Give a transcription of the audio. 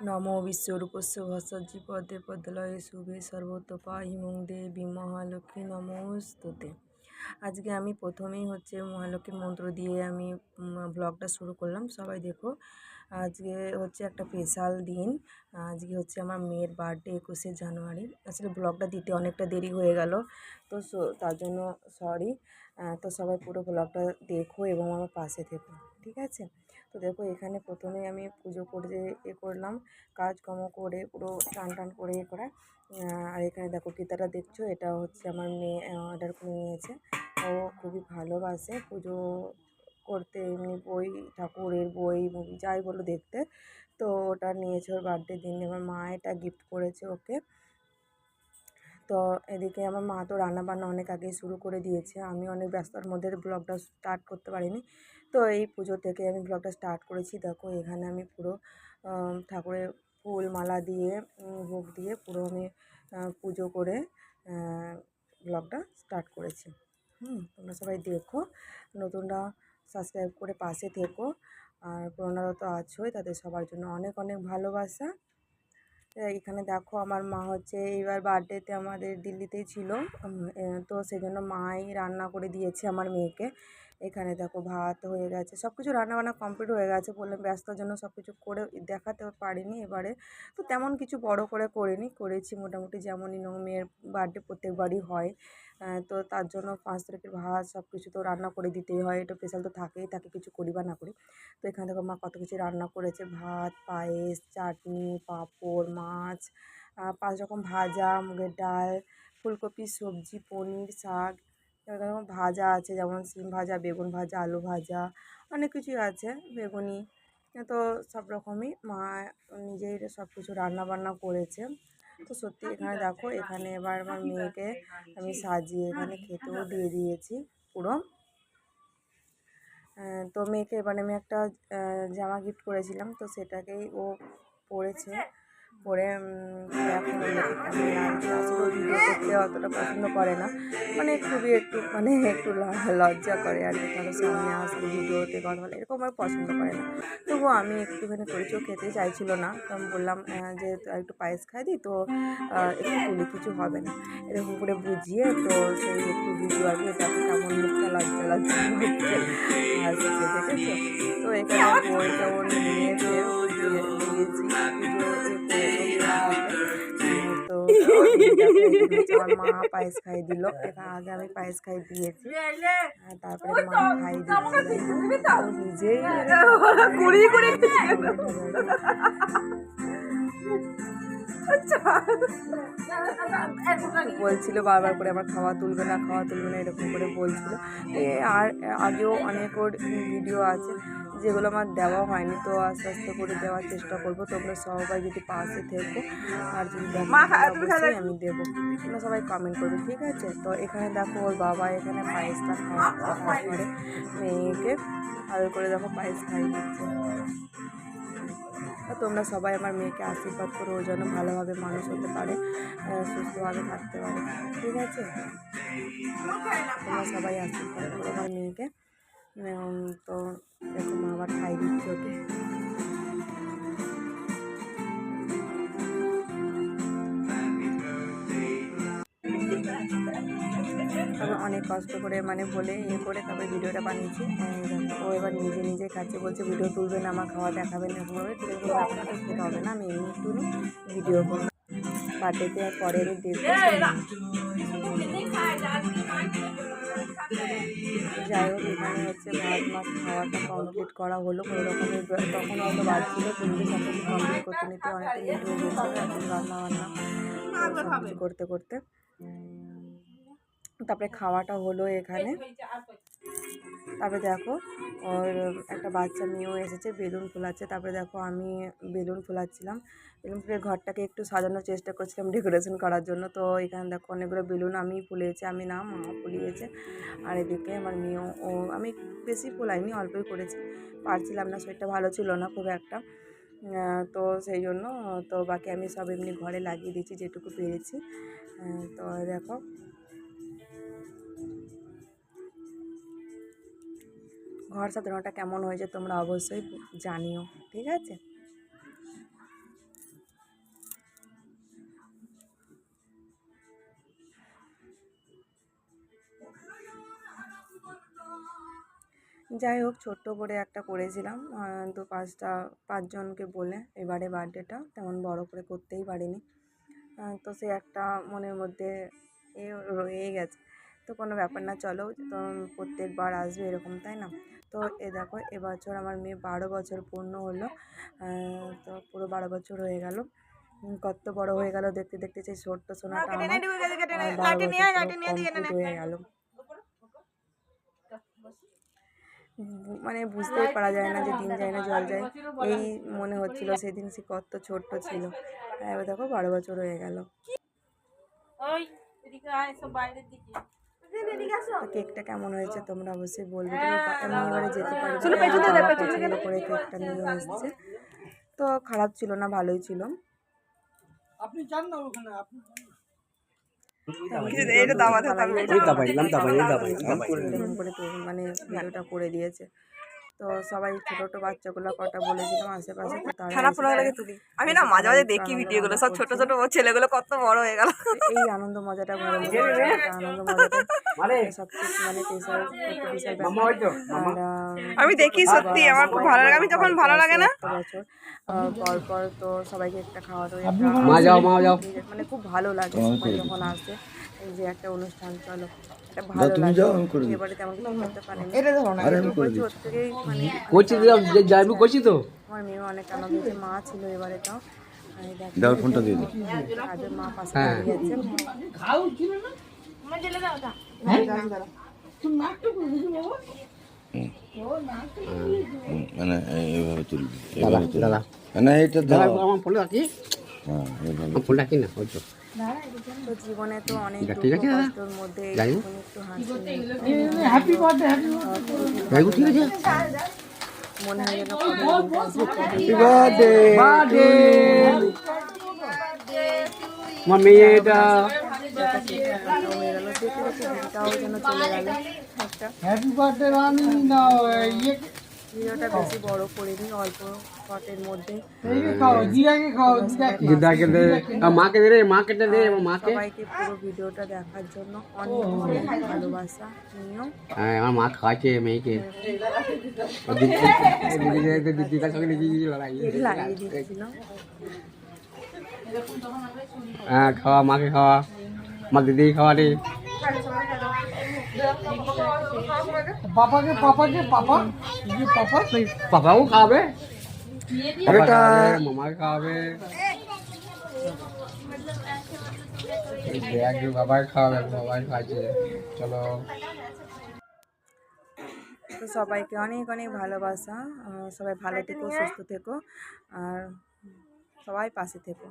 নমো বিশ্বরূপস্য ভস্মজি পদে পদ্মলয়ে শুভে সর্বতপা হিমং দেবী মহালক্ষ্মী নমস্তুতে আজকে আমি প্রথমেই হচ্ছে মহালক্ষ্মীর মন্ত্র দিয়ে আমি ব্লগটা শুরু করলাম। সবাই দেখো, আজকে হচ্ছে একটা স্পেশাল দিন। আজকে হচ্ছে আমার মেয়ের বার্থডে একুশে জানুয়ারি। আসলে ব্লগটা দিতে অনেকটা দেরি হয়ে গেল, তো তার জন্য সরি তো সবাই পুরো ব্লগটা দেখো এবং আমার পাশে থেকো, ঠিক আছে? তো দেখো এখানে প্রথমে আমি পুজো করে এ করলাম, কাজকর্ম করে পুরো টান টান করে এ করা। আর এখানে দেখো গীতাটা দেখছ, এটা হচ্ছে আমার মেয়ে অর্ডার করে নিয়েছে। ও খুবই ভালোবাসে পুজো করতে, এমনি বই, ঠাকুরের বই মুভি যাই বলো দেখতে। তো ওটা নিয়েছে ওর বার্থডে দিন আমার মা এটা গিফট করেছে ওকে। তো এদিকে আমার মা তো রান্নাবান্না অনেক আগেই শুরু করে দিয়েছে। আমি অনেক ব্যস্ততার মধ্যে ব্লগটা স্টার্ট করতে পারিনি। তো এই পুজো থেকে আমি ব্লগটা স্টার্ট করেছি। দেখো, এখানে আমি পুরো ঠাকুরের ফুল মালা দিয়ে ভোগ দিয়ে পুরো আমি পুজো করে ব্লগটা স্টার্ট করেছি। হুম, তোমরা সবাই দেখো, নতুনরা সাবস্ক্রাইব করে পাশে থেকো। আর পুরোনোরা তো আছোই, তাদের সবার জন্য অনেক অনেক ভালোবাসা। এখানে দেখো আমার মা হচ্ছে এইবার বার্থডেতে আমাদের দিল্লিতেই ছিল। তো সেজন্য মাই রান্না করে দিয়েছে আমার মেয়েকে। এখানে দেখো ভাত হয়ে গেছে সব কিছু রান্নাবান্না কমপ্লিট হয়ে গেছে বললাম ব্যস্ততার জন্য সব কিছু করে দেখাতে পারিনি এবারে। তো তেমন কিছু বড় করে করিনি, করেছি মোটামুটি যেমনই ন মেয়ের বার্থডে প্রত্যেকবারই হয়। তো তার জন্য পাঁচ তারিখের ভাত সব কিছু তো রান্না করে দিতেই হয়, এটা স্পেশাল তো থাকেই, তাকে কিছু করি বা না করি। তো এখানে দেখো মা কত কিছু রান্না করেছে, ভাত, পায়েস, চাটনি, পাঁপড়, মাছ পাঁচ রকম ভাজা, মুগের ডাল, ফুলকপি, সবজি, পনির, শাক এরকম ভাজা আছে, যেমন সিম ভাজা, বেগুন ভাজা, আলু ভাজা, অনেক কিছুই আছে, বেগুনি, তো সব রকমই মা নিজেই সব কিছু রান্না বান্না করেছে। তো সত্যি এখানে দেখো, এখানে এবার আমার মেয়েকে আমি সাজিয়ে এখানে খেতেও দিয়ে দিয়েছি পুরো। তো মেয়েকে এবার আমি একটা জামা গিফট করেছিলাম, তো সেটাকেই ও পরেছে পরে এখন ও দেখে কেমন লাগছে আসলে ভিডিও করতে অতটা পছন্দ করে না। মানে খুবই একটু মানে একটু লজ্জা করে আর কি, কারও সামনে আসলে ভিডিওতে কথা বলে, এরকম আর পছন্দ করে না। তবুও আমি একটুখানি ও খেতে চাইছিল না, তো আমি বললাম যে একটু পায়েস খাই দিই তো একটু তুলি কিছু হবে না। এরকম করে বুঝিয়ে, তো সেই একটু ভিডিও আর কি দেখো কেমন মুখটা লজ্জা লজ্জা দেখেছ? তো এখানে বইটা ওর নিয়েছে? মা পায়েস দিল আগে আমি পায়েস দিয়েছি তারপরে মা খাই বলছিল বারবার করে আমার খাওয়া তুলবে না, খাওয়া তুলবে না, এরকম করে বলছিল। আর আগেও অনেক ওর ভিডিও আছে। যেগুলো আমার দেওয়া হয়নি তো আস্তে আস্তে করে দেওয়ার চেষ্টা করব। তোমরা সবাই যদি পাশে থেকো আর যদি অবশ্যই আমি দেবো। তোমরা সবাই কমেন্ট করবে ঠিক আছে? তো এখানে দেখো ওর বাবা এখানে পায়েসটা খাওয়াচ্ছে তারপরে মেয়েকে ভালো করে দেখো পায়েস খাই দিচ্ছে। তো তোমরা সবাই আমার মেয়েকে আশীর্বাদ করো ও যেন ভালোভাবে মানুষ হতে পারে সুস্থভাবে থাকতে পারে ঠিক আছে? তোমরা সবাই আশীর্বাদ করো আমার মেয়েকে। তো দেখো মা আবার খাই দিচ্ছে ওকে। তারপর অনেক কষ্ট করে মানে বলে ইয়ে করে তারপরে ভিডিওটা বানিয়েছি। ও এবার নিজে নিজে খাচ্ছে বলছে, ভিডিও তুলবে না আমার খাওয়া দেখাবে না এরকম ভাবে ঠিক আছে তো খেতে হবে না, আমি এমনি একটু ভিডিও করব। বার্থডেতে আর পরে আমি দেখব যাই হোক এখানে হচ্ছে ভাত মাছ খাওয়াটা কমপ্লিট করা হলো। কোনো রকমের তখন হয়তো বাড়ছিল কিন্তু সব কিছু কমপ্লিট করতে নিতে অনেকটা লেট হয়ে গেছিল এখন রান্না বান্না করতে করতে। তারপরে খাওয়াটা হলো এখানে। তারপরে দেখো, ওর একটা বাচ্চা মেয়েও এসেছে, বেলুন ফুলাচ্ছে। তারপরে দেখো, আমি বেলুন ফুলাচ্ছিলাম। বেলুন ফুলে ঘরটাকে একটু সাজানোর চেষ্টা করছিলাম ডেকোরেশন করার জন্য। তো এখানে দেখো, অনেকগুলো বেলুন আমি ফুলিয়েছি, আমি না ফুলিয়েছে। আর এদিকে আমার মেয়েও, ও, আমি বেশি ফুলাইনি, অল্পই করেছি। পারছিলাম না, শরীরটা ভালো ছিল না খুব একটা। তো সেই জন্য, তো বাকি আমি সব এমনি ঘরে লাগিয়ে দিয়েছি, যেটুকু পেরেছি। তো দেখো ঘর সাজানোটা কেমন হয়েছে তোমরা অবশ্যই জানিও, ঠিক আছে? যাই হোক, ছোট্ট করে একটা করেছিলাম তো পাঁচটা, পাঁচজনকে বলে এবারে বার্থডেটা, তেমন বড় করে করতেই পারিনি। তো সে একটা মনের মধ্যে এ রয়ে গেছে। তো কোনো ব্যাপার না চলো তো প্রত্যেকবার আসবে এরকম তাই না? তো এ দেখো এবছর আমার মেয়ে বারো বছর পূর্ণ হলো তো পুরো বারো বছর হয়ে গেল। কত বড় হয়ে গেল দেখতে দেখতে সেই ছোট্ট সোনাটা আমার হয়ে গেল। মানে বুঝতেই পারা যায় না যে দিন যায় না জল যায়। এই মনে হচ্ছিল সেদিন সে কত ছোট্ট ছিল। এবার দেখো বারো বছর হয়ে গেল। তো কেকটা কেমন হয়েছে তোমরা অবশ্যই বলবে। যেতে পারি পছন্দ করে কেকটা নিয়ে এসছে। তো খারাপ ছিল না ভালোই ছিল। মানে ভিডিওটা করে দিয়েছে। তো সবাই ছোট ছোট বাচ্চাগুলো কটা বলেছিলাম আশেপাশে খারাপ লাগে তুলি আমি না মাঝে মাঝে দেখি ভিডিওগুলো সব ছোট ছোট ছেলেগুলো কত বড় হয়ে গেল। এই আনন্দ মজাটা মধ্যে আনন্দ মজাটা। মানে? আহ, আমি দেখি সত্যি আমার খুব ভালো লাগে আমি যখন ভালো লাগে না। একটা বছর। আহ, পর পর তো সবাইকে একটা খাওয়া দাওয়া মানে খুব ভালো লাগে সবাই যখন আসে এই যে একটা অনুষ্ঠান চলো। এটা এটা ধরো না ওর থেকেই মানে করছি তো যাইবো করছি তো? আমার মেয়ে অনেক আনন্দ হয়েছে মা ছিল এবারে দাও ফোনটা দিয়ে দিই মা পাশে হ্যাঁ। দাঁড়িয়ে আছে মানে এইভাবে তুলবি দাদা এইভাবে তুলবি। দাদা। মানে এইটা দাদা দাও আমার ফোনটা রাখি হ্যাঁ ওই তো। তো জীবনে তো অনেক। কষ্টর মধ্যে একটু হাসি। ঠিক আছে? মনে হয় গেল। একটা হ্যাপি বার্থডে রানি। না ইয়ে বেশি বড় অল্প মধ্যে। দিদাকে দে। আর মাকে দে রে মাকে দে দে মাকে। সবাইকে পুরো ভিডিওটা দেখার জন্য অনেক অনেক ভালোবাসা নিও হ্যাঁ আমার মা খাওয়াচ্ছে মেয়েকে। ও দিদি দিদি সঙ্গে লাগিয়ে হ্যাঁ খাওয়া মাকে খাওয়া। মা দিদি খাওয়া রে। পাপাকে পাপাকে পাপা। ইয়ে পাপা? পাপাও একদিন বাবাকে বাবাই খাওয়াচ্ছে চলো। তো সবাইকে অনেক অনেক ভালোবাসা। সবাই ভালো থেকো সুস্থ থেকো। আর সবাই পাশে থেকো।